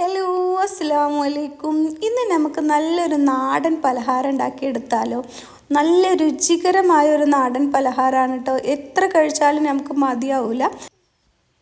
Hello അസ്സാം അലൈക്കും ഇന്ന് നമുക്ക് നല്ലൊരു നാടൻ പലഹാരം ഉണ്ടാക്കിയെടുത്താലോ? നല്ല രുചികരമായ ഒരു നാടൻ പലഹാരമാണ് കേട്ടോ എത്ര കഴിച്ചാലും നമുക്ക് മതിയാവില്ല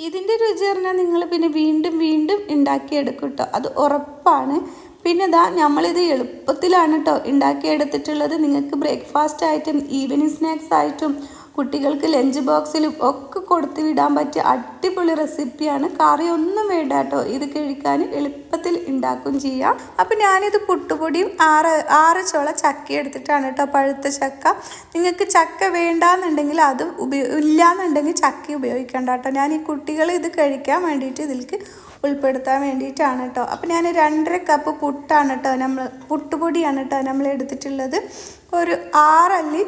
ഇതിന്റെ രുചി പറഞ്ഞാൽ നിങ്ങൾ പിന്നെ വീണ്ടും വീണ്ടും ഉണ്ടാക്കിയെടുക്കും കേട്ടോ അത് ഉറപ്പാണ്. പിന്നെ ഇതാ നമ്മളിത് എളുപ്പത്തിലാണ് കേട്ടോ ഉണ്ടാക്കിയെടുത്തിട്ടുള്ളത്. നിങ്ങൾക്ക് ബ്രേക്ക്ഫാസ്റ്റ് ആയിട്ടും ഈവനിങ് സ്നാക്സ് ആയിട്ടും കുട്ടികൾക്ക് ലഞ്ച് ബോക്സിലും ഒക്കെ കൊടുത്തു വിടാൻ പറ്റിയ അടിപൊളി റെസിപ്പിയാണ് കറി ഒന്നും വേണ്ട കേട്ടോ ഇത് കഴിക്കാൻ എളുപ്പത്തിൽ ഉണ്ടാക്കും ചെയ്യാം. അപ്പം ഞാനിത് പുട്ടുപൊടിയും ആറ് ആറ് ചോള ചക്ക എടുത്തിട്ടാണ് കേട്ടോ പഴുത്ത ചക്ക. നിങ്ങൾക്ക് ചക്ക വേണ്ടാന്നുണ്ടെങ്കിൽ അത് ഉപയോ ഇല്ലാന്നുണ്ടെങ്കിൽ ചക്ക ഉപയോഗിക്കേണ്ട കേട്ടോ ഞാൻ ഈ കുട്ടികൾ ഇത് കഴിക്കാൻ വേണ്ടിയിട്ട് ഇതിലേക്ക് ഉൾപ്പെടുത്താൻ വേണ്ടിയിട്ടാണ് കേട്ടോ അപ്പം ഞാൻ രണ്ടര കപ്പ് പുട്ടാണ് കേട്ടോ നമ്മൾ പുട്ടുപൊടിയാണ് കേട്ടോ നമ്മൾ എടുത്തിട്ടുള്ളത്. ഒരു ആറല്ലി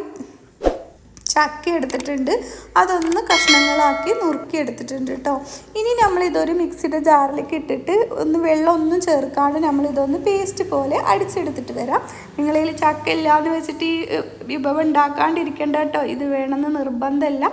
ചക്ക എടുത്തിട്ടുണ്ട്. അതൊന്ന് കഷ്ണങ്ങളാക്കി നുറുക്കി എടുത്തിട്ടുണ്ട് കേട്ടോ ഇനി നമ്മളിതൊരു മിക്സിയുടെ ജാറിലേക്ക് ഇട്ടിട്ട് ഒന്ന് വെള്ളം ഒന്നും ചേർക്കാണ്ട് നമ്മളിതൊന്ന് പേസ്റ്റ് പോലെ അടിച്ചെടുത്തിട്ട് വരാം. നിങ്ങളിൽ ചക്ക ഇല്ലാതെ വെച്ചിട്ട് ഈ വിഭവം ഉണ്ടാക്കാണ്ടിരിക്കേണ്ട കേട്ടോ ഇത് വേണമെന്ന് നിർബന്ധമല്ല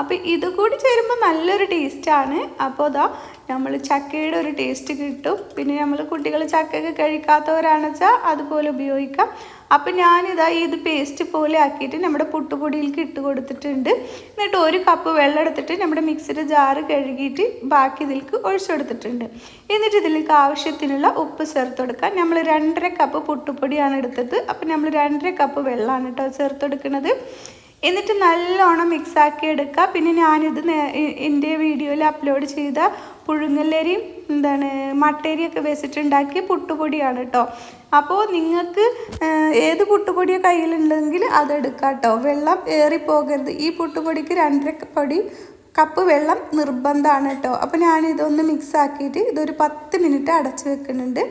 അപ്പോൾ ഇത് കൂടി ചേരുമ്പോൾ നല്ലൊരു ടേസ്റ്റാണ് അപ്പോൾ ഇതാ നമ്മൾ ചക്കയുടെ ഒരു ടേസ്റ്റ് കിട്ടും. പിന്നെ നമ്മൾ കുട്ടികൾ ചക്കയൊക്കെ കഴിക്കാത്തവരാണെന്ന് വെച്ചാൽ അതുപോലെ ഉപയോഗിക്കാം. അപ്പം ഞാനിതാ ഇത് പേസ്റ്റ് പോലെ ആക്കിയിട്ട് നമ്മുടെ പുട്ടുപൊടിയിലേക്ക് ഇട്ട് കൊടുത്തിട്ടുണ്ട്. എന്നിട്ട് ഒരു കപ്പ് വെള്ളം എടുത്തിട്ട് നമ്മുടെ മിക്സിയുടെ ജാറ് കഴുകിയിട്ട് ബാക്കി ഇതിലേക്ക് ഒഴിച്ചെടുത്തിട്ടുണ്ട് എന്നിട്ട് ഇതിലേക്ക് ആവശ്യത്തിനുള്ള ഉപ്പ് ചേർത്ത് കൊടുക്കാം. നമ്മൾ രണ്ടര കപ്പ് പുട്ടുപൊടിയാണ് എടുത്തത്. അപ്പം നമ്മൾ രണ്ടര കപ്പ് വെള്ളമാണ് കേട്ടോ ചേർത്ത് കൊടുക്കുന്നത്. എന്നിട്ട് നല്ലോണം മിക്സാക്കി എടുക്കുക. പിന്നെ ഞാനിത് എന്റെ വീഡിയോയിൽ അപ്ലോഡ് ചെയ്ത പുഴുങ്ങലരിയും എന്താണ് മട്ടേരിയൊക്കെ വെച്ചിട്ടുണ്ടാക്കിയ പുട്ടുപൊടിയാണ് കേട്ടോ അപ്പോൾ നിങ്ങൾക്ക് ഏത് പുട്ടുപൊടിയോ കയ്യിലുണ്ടെങ്കിൽ അതെടുക്കാം കേട്ടോ വെള്ളം ഏറിപ്പോകരുത്. ഈ പുട്ടുപൊടിക്ക് രണ്ടര പൊടി കപ്പ് വെള്ളം നിർബന്ധമാണ് കേട്ടോ അപ്പോൾ ഞാനിതൊന്ന് മിക്സ് ആക്കിയിട്ട് ഇതൊരു പത്ത് മിനിറ്റ് അടച്ച് വെക്കുന്നുണ്ട്.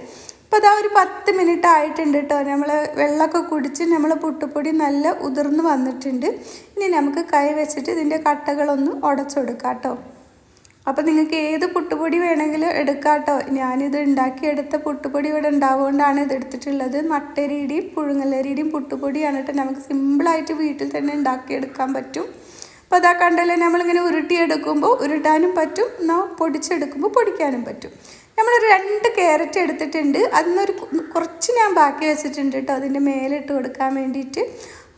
അപ്പോൾ അതാ ഒരു പത്ത് മിനിറ്റ് ആയിട്ടുണ്ട് കേട്ടോ നമ്മൾ വെള്ളമൊക്കെ കുടിച്ച് നമ്മൾ പുട്ടുപൊടി നല്ല ഉതിർന്ന് വന്നിട്ടുണ്ട്. ഇനി നമുക്ക് കൈ വെച്ചിട്ട് ഇതിന്റെ കട്ടകളൊന്ന് ഉടച്ചെടുക്കാം കേട്ടോ അപ്പോൾ നിങ്ങൾക്ക് ഏത് പുട്ടുപൊടി വേണമെങ്കിലും എടുക്കാം കേട്ടോ ഞാനിത് ഉണ്ടാക്കിയെടുത്ത പുട്ടുപൊടി ഇവിടെ ഉണ്ടാവുകൊണ്ടാണ് ഇത് എടുത്തിട്ടുള്ളത്. മട്ടരിയുടെയും പുഴുങ്ങലരിയുടെയും പുട്ടുപൊടിയാണ് കേട്ടോ നമുക്ക് സിമ്പിളായിട്ട് വീട്ടിൽ തന്നെ ഉണ്ടാക്കിയെടുക്കാൻ പറ്റും. അപ്പോൾ അതാ കണ്ടല്ലേ നമ്മളിങ്ങനെ ഉരുട്ടിയെടുക്കുമ്പോൾ ഉരുട്ടാനും പറ്റും. എന്നാൽ പൊടിച്ചെടുക്കുമ്പോൾ പൊടിക്കാനും പറ്റും. നമ്മളൊരു രണ്ട് ക്യാരറ്റ് എടുത്തിട്ടുണ്ട്. അതിനൊരു കുറച്ച് ഞാൻ ബാക്കി വെച്ചിട്ടുണ്ട് കേട്ടോ അതിന്റെ മേലിട്ട് കൊടുക്കാൻ വേണ്ടിയിട്ട്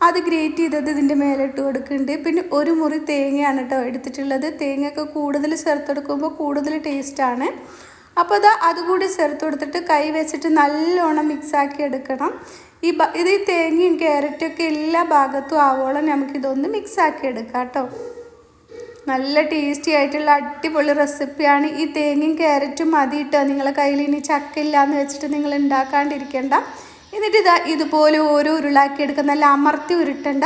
അത് ഗ്രേറ്റ് ചെയ്തത് ഇതിന്റെ മേലിട്ട് കൊടുക്കുന്നുണ്ട്. പിന്നെ ഒരു മുറി തേങ്ങയാണ് കേട്ടോ എടുത്തിട്ടുള്ളത്. തേങ്ങയൊക്കെ കൂടുതൽ ചേർത്തെടുക്കുമ്പോൾ കൂടുതൽ ടേസ്റ്റാണ് അപ്പോൾ അത് അതുകൂടി ചേർത്ത് കൊടുത്തിട്ട് കൈ വെച്ചിട്ട് നല്ലോണം മിക്സാക്കി എടുക്കണം. ഈ ഇത് ഈ തേങ്ങയും ക്യാരറ്റൊക്കെ എല്ലാ ഭാഗത്തും ആവോളം നമുക്കിതൊന്ന് മിക്സാക്കി എടുക്കാം കേട്ടോ. നല്ല ടേസ്റ്റി ആയിട്ടുള്ള അടിപൊളി റെസിപ്പിയാണ് ഈ തേങ്ങയും ക്യാരറ്റും മതി ഇട്ടോ നിങ്ങളെ കയ്യിൽ ഇനി ചക്ക ഇല്ലാന്ന് വെച്ചിട്ട് നിങ്ങൾ ഉണ്ടാക്കാണ്ടിരിക്കേണ്ട എന്നിട്ട് ഇതാ ഇതുപോലെ ഓരോ ഉരുളാക്കി എടുക്കുക നല്ല അമർത്തി ഉരുട്ടണ്ട.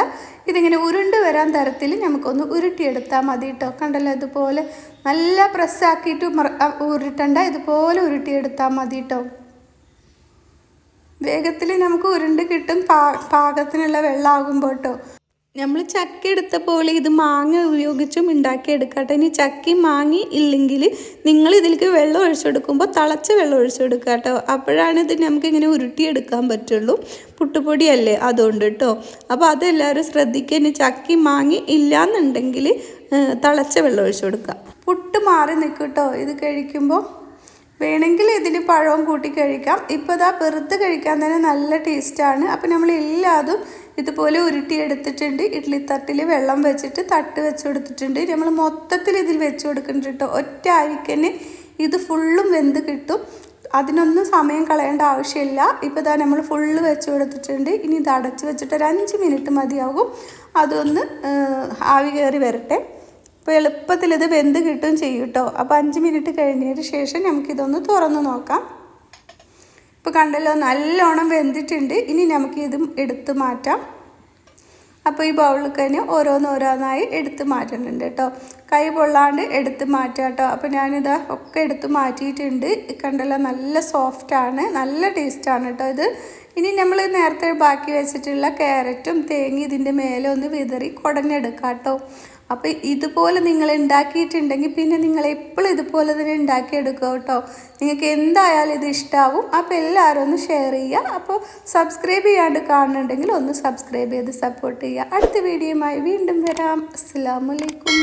ഇതിങ്ങനെ ഉരുണ്ട് വരാൻ തരത്തിൽ നമുക്കൊന്ന് ഉരുട്ടിയെടുത്താൽ മതി കേട്ടോ കണ്ടല്ലോ ഇതുപോലെ നല്ല പ്രസ്സാക്കിയിട്ട് ഉരുട്ടണ്ട. ഇതുപോലെ ഉരുട്ടിയെടുത്താൽ മതി കേട്ടോ വേഗത്തിൽ നമുക്ക് ഉരുണ്ട് കിട്ടും പാ പാകത്തിനുള്ള വെള്ളമാകുമ്പോൾ കേട്ടോ നമ്മൾ ചക്ക എടുത്ത പോലെ ഇത് മാങ്ങ ഉപയോഗിച്ചും ഉണ്ടാക്കിയെടുക്കട്ടെ ഇനി ചക്കി മാങ്ങി ഇല്ലെങ്കിൽ നിങ്ങൾ ഇതിലേക്ക് വെള്ളം ഒഴിച്ചെടുക്കുമ്പോൾ തിളച്ച വെള്ളം ഒഴിച്ചെടുക്കുക കേട്ടോ അപ്പോഴാണ് ഇത് നമുക്ക് ഇങ്ങനെ ഉരുട്ടിയെടുക്കാൻ പറ്റുള്ളൂ. പുട്ടുപൊടിയല്ലേ അതുകൊണ്ട് കേട്ടോ അപ്പോൾ അതെല്ലാവരും ശ്രദ്ധിക്കുക. ഇനി ചക്കി മാങ്ങി ഇല്ലയെന്നുണ്ടെങ്കിൽ തിളച്ച വെള്ളം ഒഴിച്ചു കൊടുക്കുക. പുട്ട് മാറി നിൽക്കും കേട്ടോ ഇത് കഴിക്കുമ്പോൾ വേണമെങ്കിൽ ഇതിന് പഴവും കൂട്ടി കഴിക്കാം. ഇപ്പോൾ ഇതാ വെറുതെ കഴിക്കാൻ തന്നെ നല്ല ടേസ്റ്റാണ് അപ്പോൾ നമ്മൾ എല്ലാതും ഇതുപോലെ ഉരുട്ടിയെടുത്തിട്ടുണ്ട് ഇഡ്ഡലി തട്ടിൽ വെള്ളം വെച്ചിട്ട് തട്ട് വെച്ച് കൊടുത്തിട്ടുണ്ട്. നമ്മൾ മൊത്തത്തിൽ ഇതിൽ വെച്ച് കൊടുക്കുന്നുണ്ട് ഒറ്റ അരിക്കന്നെ ഇത് ഫുള്ളും വെന്ത് കിട്ടും. അതിനൊന്നും സമയം കളയേണ്ട ആവശ്യമില്ല. ഇപ്പോൾ ഇതാ നമ്മൾ ഫുള്ള് വെച്ച് കൊടുത്തിട്ടുണ്ട്. ഇനി ഇത് അടച്ച് വെച്ചിട്ട് ഒരു അഞ്ച് മിനിറ്റ് മതിയാകും. അതൊന്ന് ആവി കയറി വരട്ടെ. അപ്പോൾ എളുപ്പത്തിൽ ഇത് വെന്ത് കിട്ടും ചെയ്യും കേട്ടോ അപ്പോൾ അഞ്ച് മിനിറ്റ് കഴിഞ്ഞതിന് ശേഷം നമുക്കിതൊന്ന് തുറന്ന് നോക്കാം. ഇപ്പോൾ കണ്ടല്ലോ നല്ലോണം വെന്തിട്ടുണ്ട്. ഇനി നമുക്കിത് എടുത്ത് മാറ്റാം. അപ്പോൾ ഈ ബൗളിൽ തന്നെ ഓരോന്നോരോന്നായി എടുത്ത് മാറ്റുന്നുണ്ട് കേട്ടോ. കൈ പൊള്ളാണ്ട് എടുത്ത് മാറ്റാം കേട്ടോ. അപ്പോൾ ഞാനിതാ ഒക്കെ എടുത്ത് മാറ്റിയിട്ടുണ്ട്. കണ്ടല്ലോ നല്ല സോഫ്റ്റാണ് നല്ല ടേസ്റ്റാണ് കേട്ടോ ഇത്. ഇനി നമ്മൾ നേരത്തെ ബാക്കി വെച്ചിട്ടുള്ള ക്യാരറ്റും തേങ്ങ ഇതിന്റെ മേലെ ഒന്ന് വിതറി കുടഞ്ഞെടുക്കാം കേട്ടോ. അപ്പോൾ ഇതുപോലെ നിങ്ങൾ ഉണ്ടാക്കിയിട്ടുണ്ടെങ്കിൽ പിന്നെ നിങ്ങൾ എപ്പോഴും ഇതുപോലെ തന്നെ ഉണ്ടാക്കിയെടുക്കുക കേട്ടോ. നിങ്ങൾക്ക് എന്തായാലും ഇത് ഇഷ്ടമാവും അപ്പോൾ എല്ലാവരും ഒന്ന് ഷെയർ ചെയ്യുക. അപ്പോൾ സബ്സ്ക്രൈബ് ചെയ്യാണ്ട് കാണുന്നുണ്ടെങ്കിൽ ഒന്ന് സബ്സ്ക്രൈബ് ചെയ്ത് സപ്പോർട്ട് ചെയ്യുക. അടുത്ത വീഡിയോയുമായി വീണ്ടും വരാം. അസ്സാമലൈക്കും